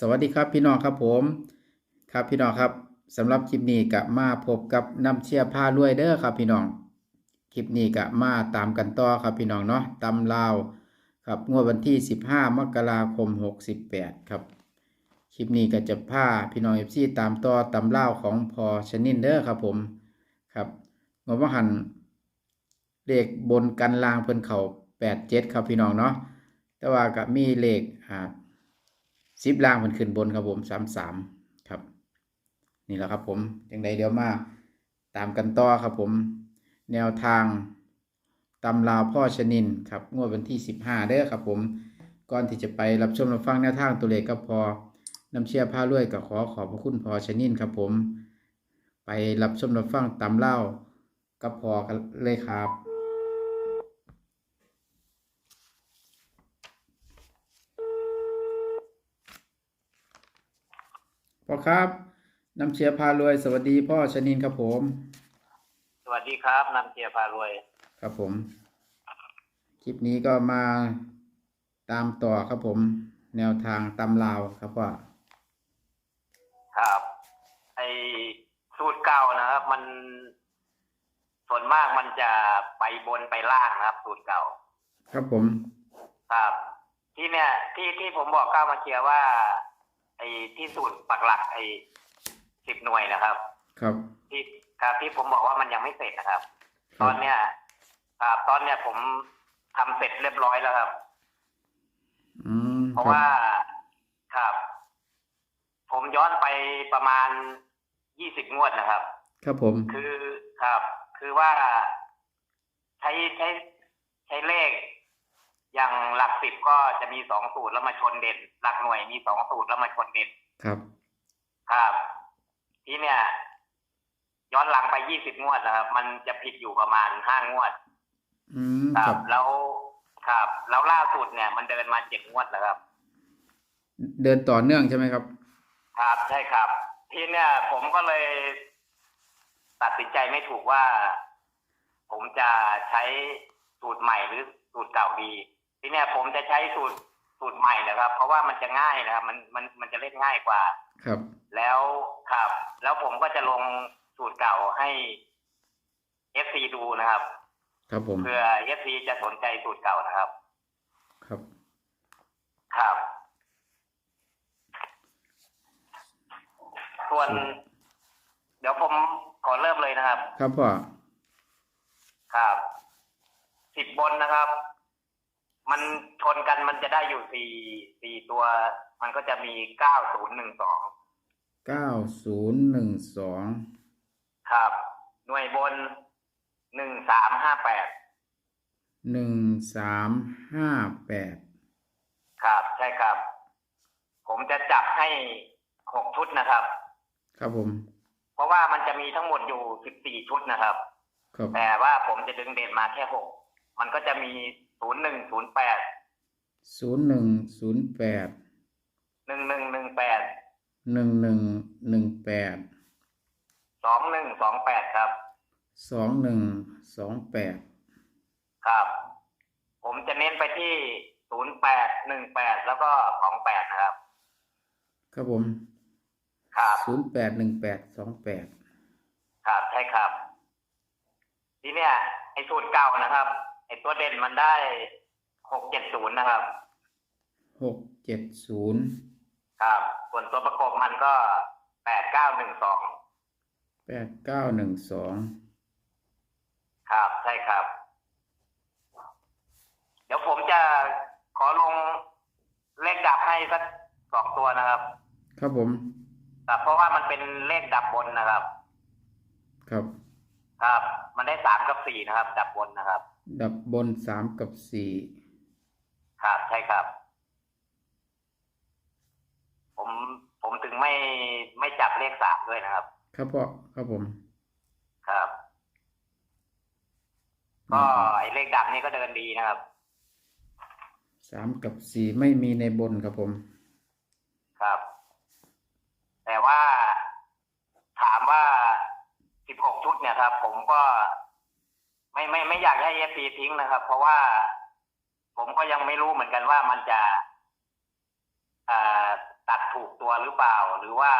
สวัสดีครับพี่น้องครับผม ครับพี่น้องครับสำหรับคลิปนี้ก็มาพบกับน้ำเชียร์ผ้ารวยเด้อครับพี่น้อง คลิปนี้ก็มาตามกันต่อครับพี่น้องเนาะตำลาวครับงวดวันที่ 15 มกราคม 68 ครับ คลิปนี้ก็จะพาพี่น้องเอฟซีตามต่อตำลาวของพอชนินเด้อครับผมครับงวดว่าหันเลขบนกันลางเพิ่นเข่า87 ครับพี่น้องเนาะแต่ว่าก็มีเลขอ่า สิบล่างมันขึ้นบนครับผมสามสามครับ นี่แหละครับผมยังไงเดี๋ยวมาตามกันต่อครับผม แนวทางตำราวพ่อชนินครับงวดวันที่สิบห้าเด้อครับผมก่อนที่จะไปรับชมรับฟังแนวทางตัวเลขก็พอนำเชียร์ผ้ารวยก็ขอขอบพระคุณพ่อชนินครับผม ไปรับชมรับฟังตำเล่ากับพอกันเลยครับ พ่อครับน้ำเชียร์พารวย สวัสดีพ่อชนินครับผม สวัสดีครับนำเกียร์พารวย ครับผม คลิปนี้ก็มาตามต่อครับผม แนวทางตำลาวครับว่าครับไอสูตรเก่านะครับ มันส่วนมากมันจะไปบนไปล่างนะครับ สูตรเก่า ครับผม ครับ ที่เนี่ย ที่ที่ผมบอกก้าวมาเชียร์ว่า ไอที่สูตรปักหลักไอสิบหน่วยนะครับ ครับ ที่ครับที่ผมบอกว่ามันยังไม่เสร็จนะครับคตรัอบนเนี้ยครับตอนเนี้ยผมทำเสร็จเรียบร้อยแล้วครับ อืมเพราะครับว่าครับ ผมย้อนไปประมาณยี่สิบงวดนะครับ ครับผมคือครับ คือว่าใช้ใช้ใช้เลข อย่างหลักสิบก็จะมีสองสูตรแล้วมาชนเด่น หลักหน่วยมีสองสูตรแล้วมาชนเด่นครับครับ ทีเนี่ย ย้อนหลังไปยี่สิบงวดนะครับมันจะผิดอยู่ประมาณห้างวดอืมคครัรับบแล้วครับ แล้วล่าสุดเนี่ย มันเดินมาเจ็ดงวดแล้วครับ เดินต่อเนื่องใช่ไหมครับ ครับใช่ครับ ทีเนี่ย ผมก็เลยตัดสินใจไม่ถูกว่า ผมจะใช้สูตรใหม่หรือสูตรเก่าดี ทีเนี่ยผมจะใช้สูตรสูตรใหม่นะครับ เพราะว่ามันจะง่ายนะครับ มันมันมันจะเล่นง่ายกว่า ครับ แล้วครับ แล้วผมก็จะลงสูตรเก่าให้เอฟซีดูนะครับ ครับผม เพื่อเอฟซีจะสนใจสูตรเก่านะครับ ครับ ครับ ส่วน เดี๋ยวผมขอเริ่มเลยนะครับ ครับพ่อครับสิบบนนะครับ มันชนกันมันจะได้อยู่สี่สี่ตัว มันก็จะมีเก้าศูนย์หนึ่งสองเก้าศูนย์หนึ่งสองครับ หน่วยบนหนึ่งสามห้าแปดหนึ่งสามห้าแปดครับ ใช่ครับ ผมจะจับให้หกชุดนะครับ ครับผม เพราะว่ามันจะมีทั้งหมดอยู่สิบสี่ชุดนะครับ ครับ แต่ว่าผมจะดึงเด่นมาแค่หกมันก็จะมี ศูนย์หนึ่งศูนย์แปดศูนย์หนึ่งศูนย์แปดหนึ่งหนึ่งหนึ่งแปดหนึ่งหนึ่งหนึ่งแปดสองหนึ่งสองแปดครับสองหนึ่งสองแปดครับ ผมจะเน้นไปที่ศูนย์แปดหนึ่งแปดแล้วก็สองแปดนะครับ ครับผมครับศูนย์แปดหนึ่งแปดสองแปดครับใช่ครับ ทีเนี้ยไอ้สูตรเก่านะครับ ไอ้ตัวเด่นมันได้หกเจ็ดศูนย์นะครับหกเจ็ดศูนย์ครับส่วนตัวประกบมันก็แปดเก้าหนึ่งสองแปดเก้าหนึ่งสองครับใช่ครับ เดี๋ยวผมจะขอลงเลขดับให้สักสองตัวนะครับ ครับผมครับเพราะว่ามันเป็นเลขดับบนนะครับ ครับครับมัน ได้สามกับสี่นะครับ ดับบนนะครับ ดับบนสามกับสี่ครับใช่ครับ ผมผมถึงไม่ไม่จับเลขสามด้วยนะครับ ครับพ่อครับผม ครับ ก็ไอ้เลขดับนี่ก็เดินดีนะครับสามกับสี่ไม่มีในบนครับผม ครับ แต่ว่าถามว่าสิ บหกชุดเนี่ยครับ ผมก็ ไม่ไม่ไม่อยากให้เอฟซีทิ้งนะครับ เพราะว่าผมก็ยังไม่รู้เหมือนกันว่ามันจะอ่าตัดถูกตัวหรือเปล่า หรือว่า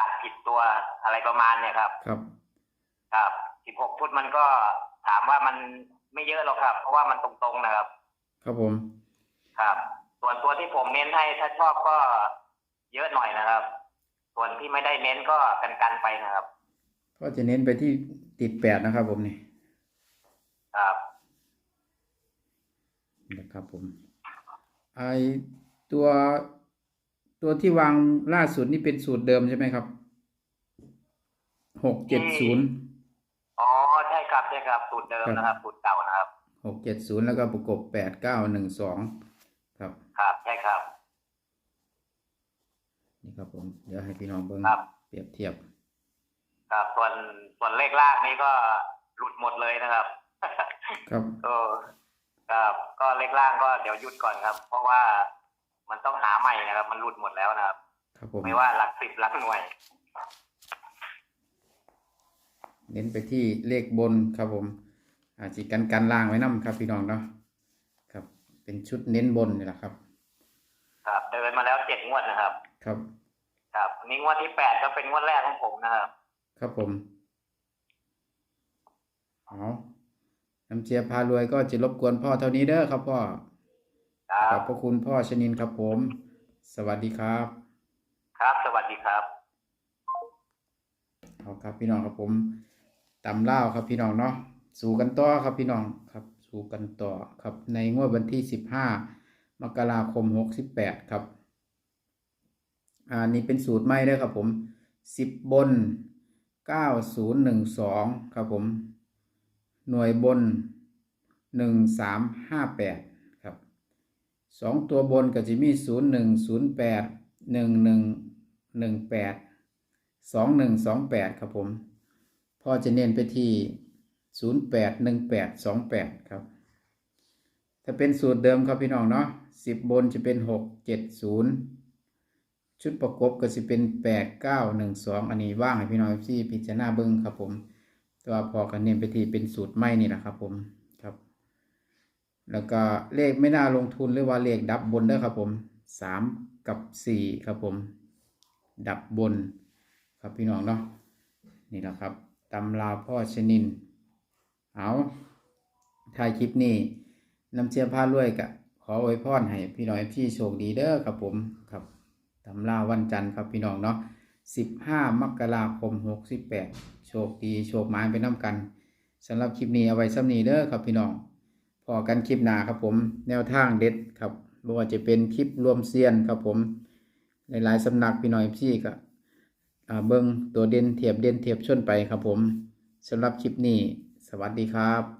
ตัดผิดตัวอะไรประมาณเนี่ยครับ ครับ ครับสิบหกชุดมันก็ถามว่ามันไม่เยอะหรอกครับ เพราะว่ามันตรงๆนะครับ ครับผม ครับ ส่วนตัวที่ผมเน้นให้ถ้าชอบก็เยอะหน่อยนะครับ ส่วนที่ไม่ได้เน้นก็กันๆไปนะครับ ก็จะเน้นไปที่ติดแปดนะครับผมนี่ครับนะครับผมไอตัวตัวที่วางล่าสุดนี่เป็นสูตรเดิมใช่ไหมครับหกเจ็ดศูนย์อ๋อใช่ครับใช่ครับสูตรเดิมครับนะครับสูตรเก่านะครับหกเจ็ดศูนย์แล้วก็ประกบแปดเก้าหนึ่งสองครับ ครับใช่ครับ นี่ครับผม เดี๋ยวให้พี่น้องเบิ้งครับเปรียบเทียบ ครับส่วนส่วนเลขล่างนี่ก็หลุดหมดเลยนะครับ ครับก็ครับก็เลขล่างก็เดี๋ยวหยุดก่อนครับ เพราะว่ามันต้องหาใหม่นะครับ มันหลุดหมดแล้วนะครับ ครับผมไม่ว่าหลักสิบหลักหน่วย เน้นไปที่เลขบนครับผม อาจจะกันกันล่างไว้นํครับพี่น้องเนาะครับ เป็นชุดเน้นบนนี่แหละครับ ครับเดินมาแล้วเจ็ดงวดนะครับ ครับ ครับนี่งวดที่แปดก็เป็นงวดแรกของผมนะครับ ครับผมเอาน้ำเชียร์พารวยก็จะรบกวนพ่อเท่านี้เด้อครับพ่อครัขอบบพระคุณพ่อชนินครับผม สวัสดีครับ ครับ สวัสดีครับเอาครับพี่น้องครับผมตำเล่าวครับพี่น้องเนาะ สู่กันต่อครับพี่น้องครับ สู่กันต่อครับ ในงวดวันที่สิบห้ามกราคมหกสิบแปดครับ อ่า นี่เป็นสูตรใหม่เด้อครับผมสิบบนเก้าศูนย์หนึ่งสองครับผม หน่วยบนหนึ่งสามห้าแปดครับสองตัวบนก็จะมีศูนย์หนึ่งศูนย์แปดหนึ่งหนึ่งหนึ่งแปดสองหนึ่งสองแปดครับผมพ่อจะเน้นไปที่ศูนย์แปดหนึ่งแปดสองแปดครับ ถ้าเป็นสูตรเดิมครับพี่น้องเนาะสิบบนจะเป็นหกเจ็ดศูนย์ ชุดประกบก็สิเป็นแปดเก้าหนึ่งสองอันนี้ว่างให้พี่น้องที่พิจารณาเบิ้งครับผมต่ว่าพอกันเน้นไปที่เป็นสูตรไม่นี่แหละครับผมครับ แล้วก็เลขไม่น่าลงทุนหรือว่าเลขดับบนด้อครับผมสามกับสี่ครับผม ดับบนครับพี่น้องเนาะนี่แหละครับตำราพ่อชนิน เอาถ่ายคลิปนี้นำเชียร์พารวยกะขออวยพรให้พี่น้องพี่โชคดีเด้อครับผมครับ ตำราวันจันทร์ครับพี่น้องเนาะ15มกราคม68โชคดีโชคหมายไปน้ำกันสำหรับคลิปนี้เอาไว้ซ้ำนี้เด้อครับพี่น้องพอกันคลิปหน้าครับผมแนวทางเด็ดครับไม่ว่าจะเป็นคลิปรวมเซียนครับผมหลายๆสำนักพี่น้อยพี่ก็เบิ้งตัวเด่นเทียบเด่นเทียบชนไปครับผมสำหรับคลิปนี้ สวัสดีครับ